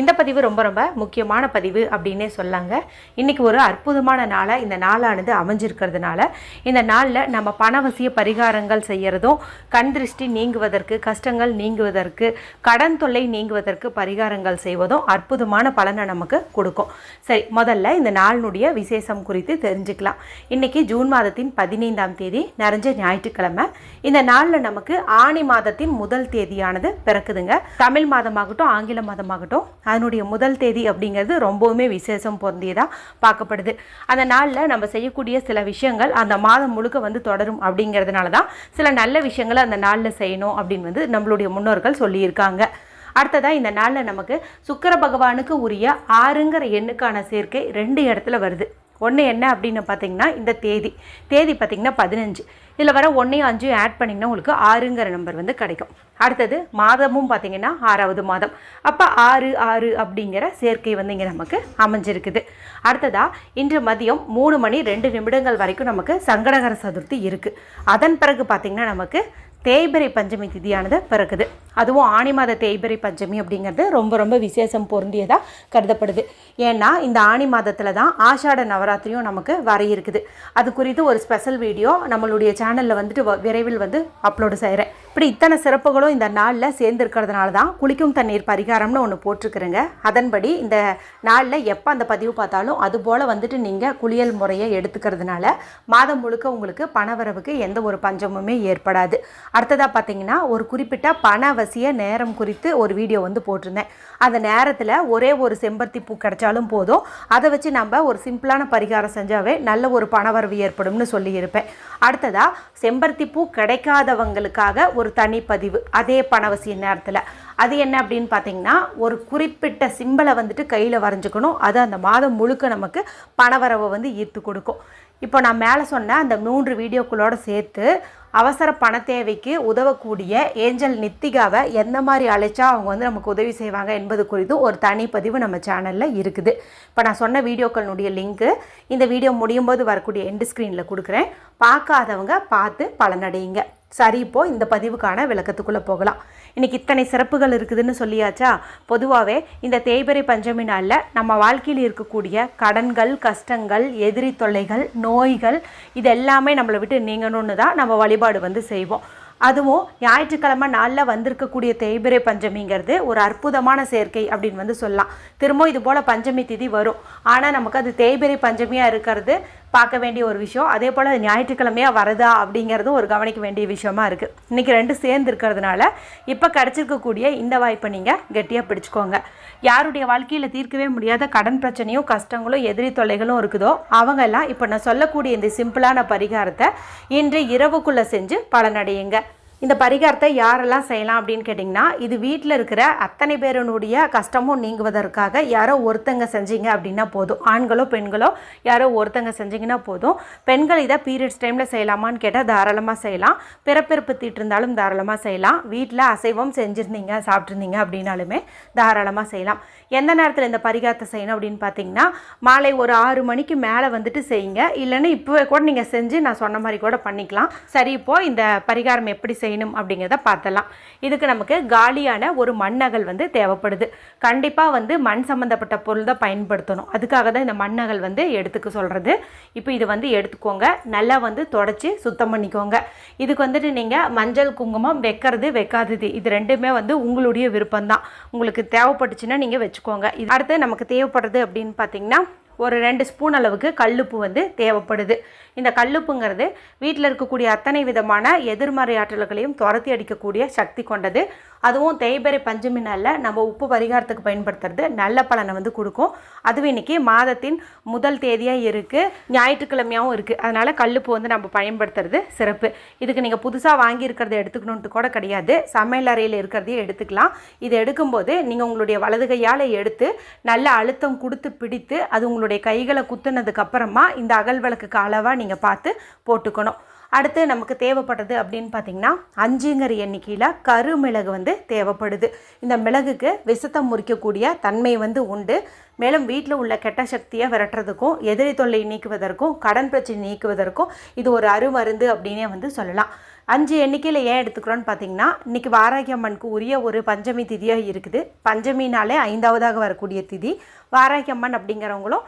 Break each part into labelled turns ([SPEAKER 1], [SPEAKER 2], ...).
[SPEAKER 1] இந்த பதிவு ரொம்ப ரொம்ப முக்கியமான பதிவு அப்படின்னே சொல்லாங்க. இன்றைக்கி ஒரு அற்புதமான நாளாக இந்த நாளானது அமைஞ்சிருக்கிறதுனால இந்த நாளில் நம்ம பணவசிய பரிகாரங்கள் செய்கிறதும் கண் திருஷ்டி நீங்குவதற்கு கஷ்டங்கள் நீங்குவதற்கு கடன் தொல்லை நீங்குவதற்கு பரிகாரங்கள் செய்வதும் அற்புதமான பலனை நமக்கு கொடுக்கும். சரி முதல்ல இந்த நாளினுடைய விசேஷம் குறித்து தெரிஞ்சுக்கலாம். இன்றைக்கி ஜூன் மாதத்தின் பதினைந்தாம் தேதி நிறைஞ்ச ஞாயிற்றுக்கிழமை. இந்த நாளில் நமக்கு ஆணி மாதத்தின் முதல் தேதியானது பிறக்குதுங்க. தமிழ் மாதமாகட்டும் ஆங்கில மாதமாகட்டும் அதனுடைய முதல் தேதி அப்படிங்கிறது ரொம்பவுமே விசேஷம் பொருந்தியதாக பார்க்கப்படுது. அந்த நாளில் நம்ம செய்யக்கூடிய சில விஷயங்கள் அந்த மாதம் முழுக்க வந்து தொடரும் அப்படிங்கிறதுனால தான் சில நல்ல விஷயங்களை அந்த நாளில் செய்யணும் அப்படின்னு வந்து நம்மளுடைய முன்னோர்கள் சொல்லியிருக்காங்க. அடுத்ததாக இந்த நாளில் நமக்கு சுக்கர பகவானுக்கு உரிய ஆறுங்கிற எண்ணுக்கான சேர்க்கை ரெண்டு இடத்துல வருது. ஒன்று என்ன அப்படின்னு பார்த்தீங்கன்னா இந்த தேதி. தேதி பார்த்தீங்கன்னா பதினஞ்சு. இதில் வர ஒன்றையும் அஞ்சையும் ஆட் பண்ணிங்கன்னா உங்களுக்கு ஆறுங்கிற நம்பர் வந்து கிடைக்கும். அடுத்தது மாதமும் பார்த்திங்கன்னா ஆறாவது மாதம். அப்போ ஆறு ஆறு அப்படிங்கிற சேர்க்கை வந்து இங்கே நமக்கு அமைஞ்சிருக்குது. அடுத்ததாக இன்று மதியம் மூணு மணி ரெண்டு நிமிடங்கள் வரைக்கும் நமக்கு சங்கடகர சதுர்த்தி இருக்குது அதன் பிறகு பார்த்திங்கன்னா நமக்கு தேய்பிரை பஞ்சமி திதியானது பிறக்குது அதுவும் ஆணி மாத தேய்பிரை பஞ்சமி அப்படிங்கிறது ரொம்ப ரொம்ப விசேஷம் பொருந்தியதாக கருதப்படுது. ஏன்னா இந்த ஆணி மாதத்தில் தான் ஆஷாட நவராத்திரியும் நமக்கு வர இருக்குது அது குறித்து ஒரு ஸ்பெஷல் வீடியோ நம்மளுடைய சேனலில் வந்துட்டு வ- விரைவில் வந்து அப்லோடு செய்கிறேன் இப்படி இத்தனை சிறப்புகளும் இந்த நாளில் சேர்ந்துருக்கிறதுனால தான் குளிக்கும் தண்ணீர் பரிகாரம்னு ஒன்று போட்டிருக்கிறேங்க. அதன்படி இந்த நாளில் எப்போ அந்த பதிவு பார்த்தாலும் அதுபோல் வந்துட்டு நீங்கள் குளியல் முறையை எடுத்துக்கிறதுனால மாதம் முழுக்க உங்களுக்கு பணவரவுக்கு எந்த ஒரு பஞ்சமுமே ஏற்படாது. அடுத்ததாக பார்த்தீங்கன்னா ஒரு குறிப்பிட்ட பண அவசிய நேரம் குறித்து ஒரு வீடியோ வந்து போட்டிருந்தேன். அந்த நேரத்தில் ஒரே ஒரு செம்பருத்தி பூ கிடைச்சாலும் போதும். அதை வச்சு நம்ம ஒரு சிம்பிளான பரிகாரம் செஞ்சாவே நல்ல ஒரு பணவரவு ஏற்படும்னு சொல்லியிருப்பேன். அடுத்ததாக செம்பருத்தி பூ கிடைக்காதவங்களுக்காக ஒரு தனி பதிவு அதே பணவசிய நேரத்தில். அது என்ன அப்படின்னு பார்த்தீங்கன்னா ஒரு குறிப்பிட்ட சிம்பலை வந்துட்டு கையில் வரைஞ்சிக்கணும். அது அந்த மாதம் முழுக்க நமக்கு பணவரவை வந்து ஈர்த்து கொடுக்கும். இப்போ நான் மேலே சொன்ன அந்த மூன்று வீடியோக்களோடு சேர்த்து அவசர பண தேவைக்கு உதவக்கூடிய ஏஞ்சல் நித்திகாவை எந்த மாதிரி அழைச்சா அவங்க வந்து நமக்கு உதவி செய்வாங்க என்பது குறித்து ஒரு தனிப்பதிவு நம்ம சேனலில் இருக்குது. இப்போ நான் சொன்ன வீடியோக்களுடைய லிங்க்கு இந்த வீடியோ முடியும் போது வரக்கூடிய எண்டு ஸ்க்ரீனில் கொடுக்குறேன். பார்க்காதவங்க பார்த்து பலனடையுங்க. சரி இப்போ இந்த பதிவுக்கான விளக்கத்துக்குள்ளே போகலாம். இன்றைக்கி இத்தனை சிறப்புகள் இருக்குதுன்னு சொல்லியாச்சா? பொதுவாகவே இந்த தேய்பிறை பஞ்சமி நாளில் நம்ம வாழ்க்கையில் இருக்கக்கூடிய கடன்கள் கஷ்டங்கள் எதிரி தொல்லைகள் நோய்கள் இது எல்லாமே நம்மளை விட்டு நீங்கணும்னு தான் நம்ம வழிபாடு வந்து செய்வோம். அதுவும் ஞாயிற்றுக்கிழமை நாளில் வந்திருக்கக்கூடிய தேய்பிறை பஞ்சமிங்கிறது ஒரு அற்புதமான சேர்க்கை அப்படின்னு வந்து சொல்லலாம். திரும்ப இது போல் பஞ்சமி திதி வரும். ஆனால் நமக்கு அது தேய்பிறை பஞ்சமியாக இருக்கிறது பார்க்க வேண்டிய ஒரு விஷயம். அதே போல் அது ஞாயிற்றுக்கிழமையாக வருதா அப்படிங்கிறதும் ஒரு கவனிக்க வேண்டிய விஷயமா இருக்குது இன்றைக்கி ரெண்டு சேர்ந்து இருக்கிறதுனால இப்போ கிடச்சிருக்கக்கூடிய இந்த வாய்ப்பை நீங்கள் கெட்டியாக பிடிச்சிக்கோங்க. யாருடைய வாழ்க்கையில் தீர்க்கவே முடியாத கடன் பிரச்சனையும் கஷ்டங்களும் எதிரி தொல்லைகளும் இருக்குதோ அவங்கெல்லாம் இப்போ நான் சொல்லக்கூடிய இந்த சிம்பிளான பரிகாரத்தை இன்று இரவுக்குள்ளே செஞ்சு பலனடையுங்க. இந்த பரிகாரத்தை யாரெல்லாம் செய்யலாம் அப்படின்னு கேட்டிங்கன்னா இது வீட்டில் இருக்கிற அத்தனை பேருனுடைய கஷ்டமும் நீங்குவதற்காக யாரோ ஒருத்தங்க செஞ்சீங்க அப்படின்னா போதும். ஆண்களோ பெண்களோ யாரோ ஒருத்தங்க செஞ்சீங்கன்னா போதும். பெண்கள் இதை பீரியட்ஸ் டைமில் செய்யலாமான்னு கேட்டால் தாராளமாக செய்யலாம். பிறப்பிறப்பு தீட்டு இருந்தாலும் தாராளமாக செய்யலாம். வீட்டில் அசைவம் செஞ்சுருந்தீங்க சாப்பிட்ருந்தீங்க அப்படின்னாலுமே தாராளமாக செய்யலாம். எந்த நேரத்தில் இந்த பரிகாரத்தை செய்யணும் அப்படின்னு பார்த்தீங்கன்னா மாலை ஒரு ஆறு மணிக்கு மேலே வந்துட்டு செய்யுங்க. இல்லைன்னா இப்போவே கூட நீங்கள் செஞ்சு நான் சொன்ன மாதிரி கூட பண்ணிக்கலாம். சரி இப்போது இந்த பரிகாரம் எப்படி செய்யணும்? அப்படிங்கிறத பார்த்தலாம். இதுக்கு நமக்கு காலியான ஒரு மண்ணகல் வந்து தேவைப்படுது. கண்டிப்பாக வந்து மண் சம்மந்தப்பட்ட பொருள் தான் பயன்படுத்தணும். அதுக்காக தான் இந்த மண்ணகல் வந்து எடுத்துக்க சொல்கிறது இப்போ இது வந்து எடுத்துக்கோங்க. நல்லா வந்து தொடச்சி சுத்தம் பண்ணிக்கோங்க. இதுக்கு வந்துட்டு நீங்கள் மஞ்சள் குங்குமம் வைக்கிறது வைக்காதது. இது ரெண்டுமே வந்து உங்களுடைய விருப்பம்தான். உங்களுக்கு தேவைப்பட்டுச்சுன்னா நீங்கள் வச்சுக்கோங்க. இது அடுத்து நமக்கு தேவைப்படுறது அப்படின்னு பார்த்தீங்கன்னா ஒரு ரெண்டு ஸ்பூன் அளவுக்கு கல்லுப்பு வந்து தேவைப்படுது. இந்த கல்லுப்புங்கிறது வீட்டில் இருக்கக்கூடிய அத்தனை விதமான எதிர்மறை ஆற்றல்களையும் துரத்தி அடிக்கக்கூடிய சக்தி கொண்டது. அதுவும் தேய்பிறை பஞ்சமி நம்ம உப்பு பரிகாரத்துக்கு பயன்படுத்துறது நல்ல பலனை வந்து கொடுக்கும். அதுவும் இன்றைக்கி மாதத்தின் முதல் தேதியாக இருக்குது ஞாயிற்றுக்கிழமையாகவும் இருக்குது அதனால் கல்லுப்பு வந்து நம்ம பயன்படுத்துறது சிறப்பு. இதுக்கு நீங்கள் புதுசாக வாங்கியிருக்கிறத எடுத்துக்கணுன்ட்டு கூட கிடையாது. சமையல் அறையில் இருக்கிறதையே எடுத்துக்கலாம். இது எடுக்கும்போது நீங்கள் உங்களுடைய வலது கையால் எடுத்து நல்ல அழுத்தம் கொடுத்து பிடித்து அது உங்களுடைய கைகளை குத்துனதுக்கு அப்புறமா இந்த அகல் விளக்குக்கு அளவாக நீங்கள் பார்த்து போட்டுக்கணும். அடுத்து நமக்கு தேவைப்படுறது அப்படின்னு பார்த்தீங்கன்னா அஞ்சுங்கிற எண்ணிக்கையில் கருமிளகு வந்து தேவைப்படுது. இந்த மிளகுக்கு விஷத்தை முறிக்கக்கூடிய தன்மை வந்து உண்டு. மேலும் வீட்டில் உள்ள கெட்ட சக்தியை விரட்டுறதுக்கும் எதிரி தொல்லை நீக்குவதற்கும் கடன் பிரச்சனை நீக்குவதற்கும் இது ஒரு அருமருந்து அப்படின்னே வந்து சொல்லலாம். அஞ்சு எண்ணிக்கையில் ஏன் எடுத்துக்கிறோன்னு பார்த்தீங்கன்னா இன்றைக்கி வாராகி அம்மனுக்கு உரிய ஒரு பஞ்சமி திதியாக இருக்குது. பஞ்சமினாலே ஐந்தாவதாக வரக்கூடிய திதி. வாராகி அம்மன் அப்படிங்கிறவங்களும்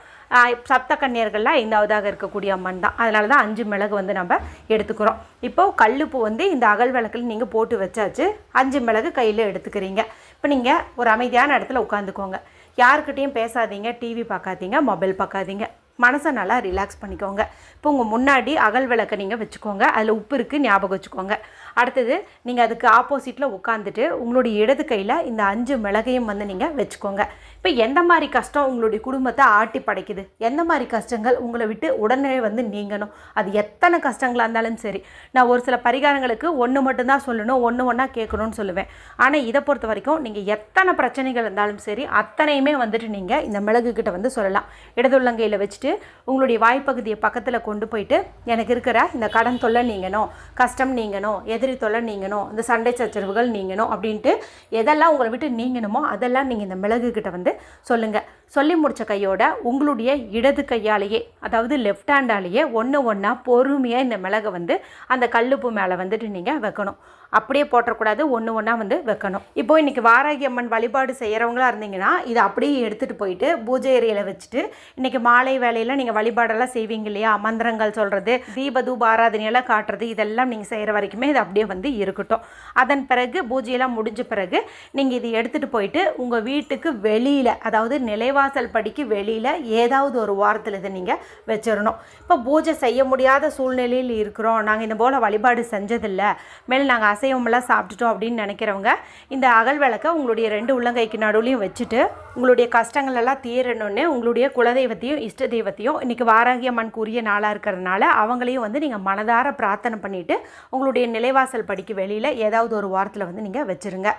[SPEAKER 1] சப்த கன்னியர்களில் ஐந்தாவதாக இருக்கக்கூடிய அம்மன் தான். அதனால தான் அஞ்சு மிளகு வந்து நம்ம எடுத்துக்கிறோம். இப்போது கல்லுப்பு வந்து இந்த அகல் விளக்கில் நீங்கள் போட்டு வச்சாச்சு அஞ்சு மிளகு கையில் எடுத்துக்கிறீங்க. இப்போ நீங்கள் ஒரு அமைதியான இடத்துல உட்காந்துக்கோங்க. யாருக்கிட்டேயும் பேசாதீங்க டிவி பார்க்காதீங்க மொபைல் பார்க்காதீங்க மனசை நல்லா ரிலாக்ஸ் பண்ணிக்கோங்க. இப்போ உங்கள் முன்னாடி அகல் விளக்கை நீங்கள் வச்சுக்கோங்க. அதில் உப்பு இருக்குது ஞாபகம் வச்சுக்கோங்க. அடுத்தது நீங்கள் அதுக்கு ஆப்போசிட்டில் உட்காந்துட்டு உங்களுடைய இடது கையில் இந்த அஞ்சு மிளகையும் வந்து நீங்கள் வச்சுக்கோங்க. இப்போ எந்த மாதிரி கஷ்டம் உங்களுடைய குடும்பத்தை ஆட்டி படைக்குது? எந்த மாதிரி கஷ்டங்கள் உங்களை விட்டு உடனே வந்து நீங்கணும்? அது எத்தனை கஷ்டங்களாக இருந்தாலும் சரி. நான் ஒரு சில பரிகாரங்களுக்கு ஒன்று மட்டும்தான் சொல்லணும் ஒன்று ஒன்றா கேட்கணும்னு சொல்லுவேன். ஆனால் இதை பொறுத்த வரைக்கும் நீங்கள் எத்தனை பிரச்சனைகள் இருந்தாலும் சரி அத்தனையுமே வந்துட்டு நீங்கள் இந்த மிளகு கிட்ட வந்து சொல்லலாம். இடதுள்ளங்கையில் வச்சுட்டு உங்களுடைய வாய்ப்பகுதியை பக்கத்தில் கொண்டு போயிட்டு எனக்கு இருக்கிற இந்த கடன் தொல்லை நீங்கணும் கஷ்டம் நீங்கணும் எதிரி தொல்லை நீங்கணும் இந்த சண்டை சச்சரவுகள் நீங்கணும் அப்படின்ட்டு எதெல்லாம் உங்களை விட்டு நீங்கணுமோ அதெல்லாம் நீங்கள் இந்த மிளகு கிட்ட வந்து சொல்லுங்கள் சொல்லி முடித்த கையோட உங்களுடைய இடது கையாலேயே அதாவது லெஃப்ட் ஹேண்டாலேயே ஒன்று ஒன்றா பொறுமையாக இந்த மிளகை வந்து அந்த கல்லுப்பு மேலே வந்துட்டு நீங்கள் வைக்கணும். அப்படியே போட்டக்கூடாது ஒன்று ஒன்றா வந்து வைக்கணும். இப்போ இன்றைக்கி வாராகி அம்மன் வழிபாடு செய்கிறவங்களா இருந்தீங்கன்னா இதை அப்படியே எடுத்துகிட்டு போயிட்டு பூஜை ஏரியில் வச்சுட்டு இன்றைக்கி மாலை வேலையில் நீங்கள் வழிபாடெல்லாம் செய்வீங்க இல்லையா? மந்திரங்கள் சொல்கிறது தீப தூப ஆராதனையெல்லாம் காட்டுறது இதெல்லாம் நீங்கள் செய்கிற வரைக்குமே இது அப்படியே வந்து இருக்கட்டும். அதன் பிறகு பூஜையெல்லாம் முடிஞ்ச பிறகு நீங்கள் இதை எடுத்துகிட்டு போயிட்டு உங்கள் வீட்டுக்கு வெளியில் அதாவது நிலைவாசல் படிக்கு வெளியில் ஏதாவது ஒரு வாரத்தில் இதை நீங்கள் வச்சிடணும். இப்போ பூஜை செய்ய முடியாத சூழ்நிலையில் இருக்கிறோம். நாங்கள் இந்த போல் வழிபாடு செஞ்சதில்லை. மேலே நாங்கள் அசைவமெல்லாம் சாப்பிட்டுட்டோம் அப்படின்னு நினைக்கிறவங்க இந்த அகல் விளக்கை உங்களுடைய ரெண்டு உள்ளங்கைக்கு நடுவுலையும் வச்சுட்டு உங்களுடைய கஷ்டங்கள் எல்லாம் தீரணுன்னு உங்களுடைய குலதெய்வத்தையும் இஷ்ட தெய்வத்தையும் இன்றைக்கி வாராகி உரிய நாளாக இருக்கிறதுனால அவங்களையும் வந்து நீங்கள் மனதார பிரார்த்தனை பண்ணிவிட்டு உங்களுடைய நிலைவாசல் படிக்கு வெளியில் ஏதாவது ஒரு வாரத்தில் வந்து நீங்கள் வச்சுருங்க.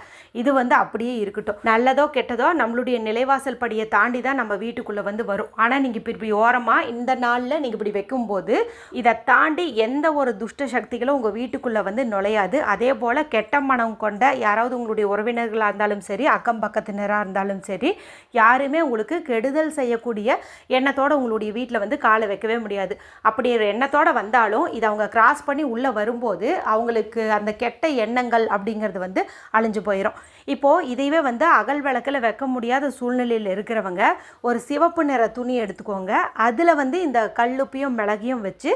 [SPEAKER 1] இது வந்து அப்படியே இருக்கட்டும். நல்லதோ கெட்டதோ நம்மளுடைய நிலைவாசல் படியை தாண்டி தாண்டி தான் நம்ம வீட்டுக்குள்ளே வந்து வரும். ஆனால் நீங்கள் இப்படி இப்படி ஓரமாக இந்த நாளில் நீங்கள் இப்படி வைக்கும்போது இதை தாண்டி எந்த ஒரு துஷ்ட சக்திகளும் உங்கள் வீட்டுக்குள்ளே வந்து நுழையாது. அதே போல் கெட்ட மனம் கொண்ட யாராவது உங்களுடைய உறவினர்களாக இருந்தாலும் சரி அக்கம் பக்கத்தினராக இருந்தாலும் சரி யாருமே உங்களுக்கு கெடுதல் செய்யக்கூடிய எண்ணத்தோடு உங்களுடைய வீட்டில் வந்து காலை வைக்கவே முடியாது. அப்படி ஒரு வந்தாலும் இதை அவங்க கிராஸ் பண்ணி உள்ளே வரும்போது அவங்களுக்கு அந்த கெட்ட எண்ணங்கள் அப்படிங்கிறது வந்து அழிஞ்சு போயிடும் இப்போது இதையவே வந்து அகல் விளக்கில் வைக்க முடியாத சூழ்நிலையில் இருக்கிறவங்க ஒரு சிவப்பு நிற துணி எடுத்துக்கோங்க. அதில் வந்து இந்த கல்லுப்பையும் மிளகையும் வச்சு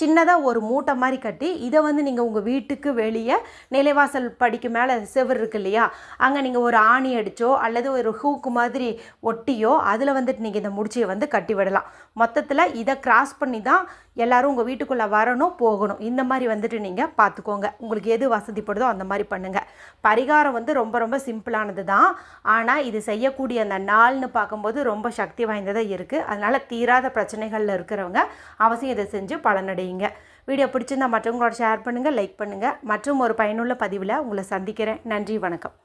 [SPEAKER 1] சின்னதாக ஒரு மூட்டை மாதிரி கட்டி இதை வந்து நீங்கள் உங்கள் வீட்டுக்கு வெளியே நிலைவாசல் படிக்கு மேலே செவர் இருக்கு இல்லையா? அங்கே நீங்கள் ஒரு ஆணி அடிச்சோ அல்லது ஒரு ஹூக்கு மாதிரி ஒட்டியோ அதில் வந்துட்டு நீங்கள் இந்த முடிச்சியை வந்து கட்டி விடலாம். மொத்தத்தில் இதை கிராஸ் பண்ணி தான் எல்லாரும் உங்கள் வீட்டுக்குள்ளே வரணும் போகணும். இந்த மாதிரி வந்துட்டு நீங்கள் பார்த்துக்கோங்க உங்களுக்கு எது வசதிப்படுதோ அந்த மாதிரி பண்ணுங்கள் பரிகாரம் வந்து ரொம்ப ரொம்ப சிம்பிளானது தான். ஆனால் இது செய்யக்கூடிய அந்த நாள்னு பார்க்கும்போது ரொம்ப சக்தி வாய்ந்ததாக இருக்குது அதனால் தீராத பிரச்சனைகளில் இருக்கிறவங்க அவசியம் இதை செஞ்சு பலனடையுங்க. வீடியோ பிடிச்சிருந்தா மற்றவங்களோட ஷேர் பண்ணுங்கள் லைக் பண்ணுங்கள் மற்றும் ஒரு பயனுள்ள பதிவில் உங்களை சந்திக்கிறேன். நன்றி வணக்கம்.